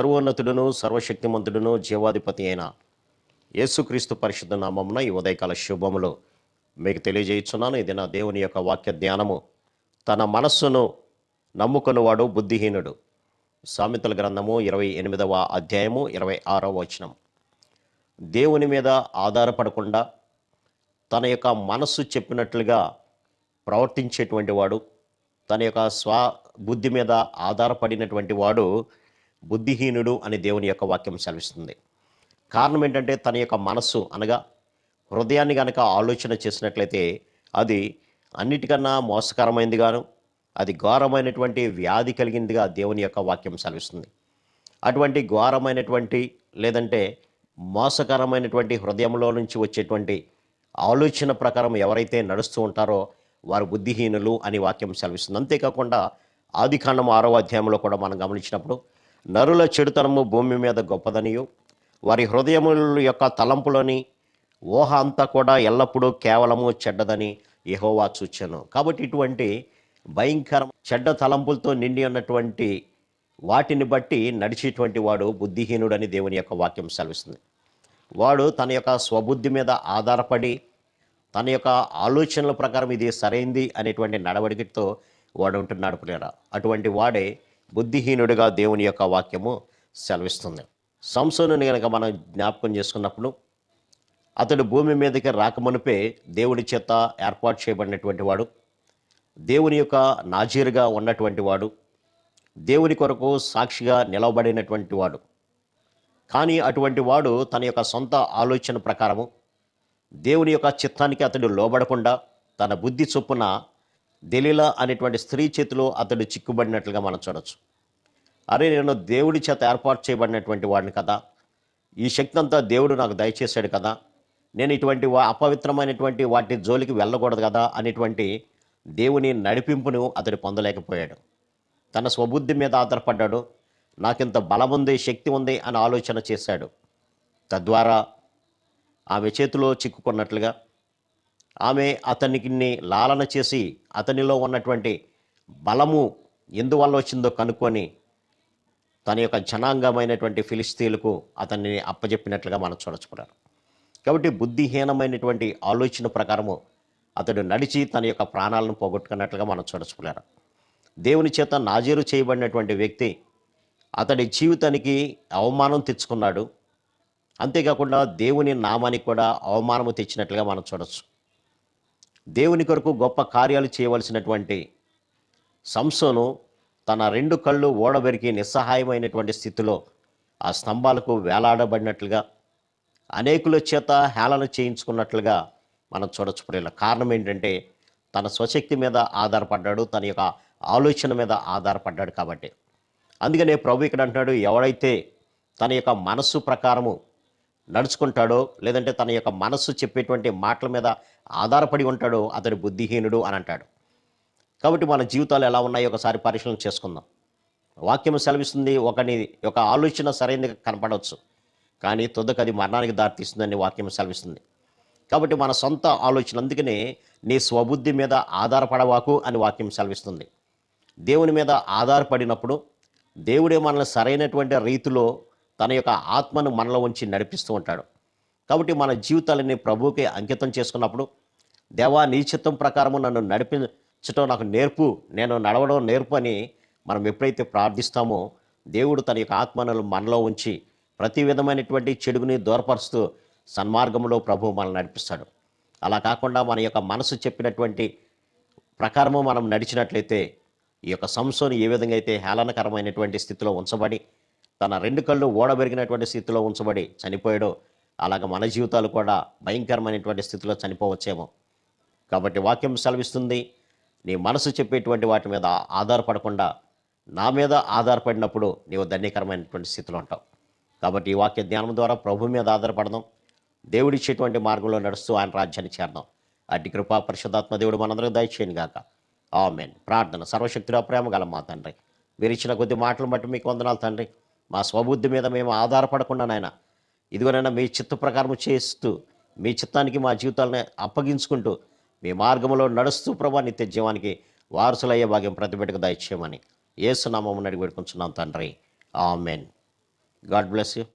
సర్వోన్నతుడును సర్వశక్తిమంతుడును జీవాధిపతి అయిన యేసుక్రీస్తు పరిశుద్ధ నామమున ఈ ఉదయకాల శుభములు మీకు తెలియజేయుచున్నాను. ఇది నా దేవుని యొక్క వాక్య ధ్యానము తన మనస్సును నమ్ముకున్నవాడు బుద్ధిహీనుడు. సామెతల గ్రంథము ఇరవై ఎనిమిదవ అధ్యాయము ఇరవై ఆరవ వచనం. దేవుని మీద ఆధారపడకుండా తన యొక్క మనస్సు చెప్పినట్లుగా ప్రవర్తించేటువంటి వాడు తన యొక్క స్వ బుద్ధి మీద ఆధారపడినటువంటి వాడు బుద్ధిహీనుడు అని దేవుని యొక్క వాక్యం సెలవిస్తుంది. కారణం ఏంటంటే తన యొక్క మనస్సు అనగా హృదయాన్ని కనుక ఆలోచన చేసినట్లయితే అది అన్నిటికన్నా మోసకరమైనదిగాను అది ఘోరమైనటువంటి వ్యాధి కలిగిందిగా దేవుని యొక్క వాక్యం సెలవిస్తుంది. అటువంటి ఘోరమైనటువంటి లేదంటే మోసకరమైనటువంటి హృదయంలో నుంచి వచ్చేటువంటి ఆలోచన ప్రకారం ఎవరైతే నడుస్తూ ఉంటారో వారు బుద్ధిహీనులు అని వాక్యం సెలవిస్తుంది. అంతేకాకుండా ఆది కాండం ఆరో అధ్యాయంలో కూడా మనం గమనించినప్పుడు నరుల చెడుతనము భూమి మీద గొప్పదనియు. వారి హృదయముల యొక్క తలంపులని ఊహ అంతా కూడా ఎల్లప్పుడూ కేవలము చెడ్డదని ఎహోవా చూచాను. కాబట్టి ఇటువంటి భయంకర చెడ్డ తలంపులతో నిండి ఉన్నటువంటి వాటిని బట్టి నడిచేటువంటి వాడు బుద్ధిహీనుడని దేవుని యొక్క వాక్యం సెలవిస్తుంది. వాడు తన యొక్క స్వబుద్ధి మీద ఆధారపడి తన యొక్క ఆలోచనల ప్రకారం ఇది సరైంది అనేటువంటి నడవడికతో వాడు ఉంటున్నాడు ప్రియరా అటువంటి వాడే బుద్ధిహీనుడిగా దేవుని యొక్క వాక్యము సెలవిస్తుంది. సంసోనుని కనుక మనం జ్ఞాపకం చేసుకున్నప్పుడు అతడు భూమి మీదకి రాకమునిపే దేవుడి చేత ఏర్పాటు చేయబడినటువంటి వాడు దేవుని యొక్క నాజీరుగా ఉన్నటువంటి వాడు దేవుని కొరకు సాక్షిగా నిలవబడినటువంటి వాడు. కానీ అటువంటి వాడు తన యొక్క సొంత ఆలోచన ప్రకారము దేవుని యొక్క చిత్తానికి అతడు లోబడకుండా తన బుద్ధి చొప్పున దెలీలా అనేటువంటి స్త్రీ చేతిలో అతడు చిక్కుబడినట్లుగా మనం చూడొచ్చు. అరే నేను దేవుడి చేత ఏర్పాటు చేయబడినటువంటి వాడిని కదా. ఈ శక్తి అంతా దేవుడు నాకు దయచేశాడు కదా. నేను ఇటువంటి అపవిత్రమైనటువంటి వాటి జోలికి వెళ్ళకూడదు కదా అనేటువంటి దేవుని నడిపింపును అతడు పొందలేకపోయాడు. తన స్వబుద్ధి మీద ఆధారపడ్డాడు. నాకింత బలం ఉంది శక్తి ఉంది అని ఆలోచన చేశాడు. తద్వారా ఆమె చేతిలో చిక్కుకున్నట్లుగా ఆమె అతనికి లాలన చేసి అతనిలో ఉన్నటువంటి బలము ఎందువల్ల వచ్చిందో కనుక్కొని తన యొక్క జనాంగమైనటువంటి ఫిలిస్తీన్లకు అతన్ని అప్పజెప్పినట్లుగా మనం చూడచుకున్నారు కాబట్టి బుద్ధిహీనమైనటువంటి ఆలోచన ప్రకారము అతడు నడిచి తన యొక్క ప్రాణాలను పోగొట్టుకున్నట్లుగా మనం చూడచుకున్నారు దేవుని చేత నాజీరు చేయబడినటువంటి వ్యక్తి అతడి జీవితానికి అవమానం తెచ్చుకున్నాడు. అంతేకాకుండా దేవుని నామానికి కూడా అవమానము తెచ్చినట్లుగా మనం చూడొచ్చు. దేవుని కొరకు గొప్ప కార్యాలు చేయవలసినటువంటి సంసోను తన రెండు కళ్ళు ఓడబెరికి నిస్సహాయమైనటువంటి స్థితిలో ఆ స్తంభాలకు వేలాడబడినట్లుగా అనేకుల చేత హేళన చేయించుకున్నట్లుగా మనం చూడొచ్చు ప్రియుల కారణం ఏంటంటే తన స్వశక్తి మీద ఆధారపడ్డాడు తన యొక్క ఆలోచన మీద ఆధారపడ్డాడు కాబట్టి. అందుకనే ప్రభు ఇక్కడ అంటున్నాడు ఎవడైతే తన యొక్క మనస్సు ప్రకారము నడుచుకుంటాడో లేదంటే తన యొక్క మనస్సు చెప్పేటువంటి మాటల మీద ఆధారపడి ఉంటాడో అతడు బుద్ధిహీనుడు అని అంటాడు. కాబట్టి మన జీవితాలు ఎలా ఉన్నాయో ఒకసారి పరిశీలన చేసుకుందాం. వాక్యం సెలవిస్తుంది ఒకని యొక్క ఆలోచన సరైనది కనపడవచ్చు కానీ తుదకు అది మరణానికి దారితీస్తుందని వాక్యం సెలవిస్తుంది. కాబట్టి మన సొంత ఆలోచన అందుకనే నీ స్వబుద్ధి మీద ఆధారపడవాకు అని వాక్యం సెలవిస్తుంది. దేవుని మీద ఆధారపడినప్పుడు దేవుడే మనల్ని సరైనటువంటి రీతిలో తన యొక్క ఆత్మను మనలో ఉంచి నడిపిస్తూ ఉంటాడు. కాబట్టి మన జీవితాలని ప్రభువుకి అంకితం చేసుకున్నప్పుడు దేవా నీ చిత్తం ప్రకారము నన్ను నడిపించటం నాకు నేర్పు నేను నడవడం నేర్పు అని మనం ఎప్పుడైతే ప్రార్థిస్తామో దేవుడు తన యొక్క ఆత్మను మనలో ఉంచి ప్రతి విధమైనటువంటి చెడుగుని దూరపరుస్తూ సన్మార్గంలో ప్రభు మనల్ని నడిపిస్తాడు. అలా కాకుండా మన యొక్క మనసు చెప్పినటువంటి ప్రకారము మనం నడిచినట్లయితే ఈ యొక్క సంస్థను ఏ విధంగా అయితే హేళనకరమైనటువంటి స్థితిలో ఉంచబడి తన రెండు కళ్ళు ఓడబెరిగినటువంటి స్థితిలో ఉంచబడి చనిపోయాడో. అలాగ మన జీవితాలు కూడా భయంకరమైనటువంటి స్థితిలో చనిపోవచ్చేమో. కాబట్టి వాక్యం సెలవిస్తుంది నీ మనసు చెప్పేటువంటి వాటి మీద ఆధారపడకుండా నా మీద ఆధారపడినప్పుడు నీవు ధన్యకరమైనటువంటి స్థితిలో ఉంటావు. కాబట్టి ఈ వాక్య ధ్యానం ద్వారా ప్రభు మీద ఆధారపడదాం. దేవుడిచ్చేటువంటి మార్గంలో నడుస్తూ ఆయన రాజ్యాన్ని చేరదాం. అట్టి కృపా పరిశుద్ధాత్మ దేవుడు మనందరికీ దయచేయను గాక. ఆమెన్. ప్రార్థన సర్వశక్తుల ప్రేమ గల మా తండ్రి. మీరు ఇచ్చిన కొద్ది మాటలు బట్టి మీకు వందనాలు తండ్రి. మా స్వబుద్ధి మీద మేము ఆధారపడకుండా నాయన ఇదిగోనైనా మీ చిత్త ప్రకారం చేస్తూ మీ చిత్తానికి మా జీవితాలను అప్పగించుకుంటూ మీ మార్గంలో నడుస్తూ ప్రభా నిత్య జీవానికి వారసులయ్యే భాగ్యం ప్రతిబిడ్డకు దయచేయమని ఏసునామం అడిగి పెట్టుకుంటున్నాం తండ్రి. ఆమెన్. God bless you.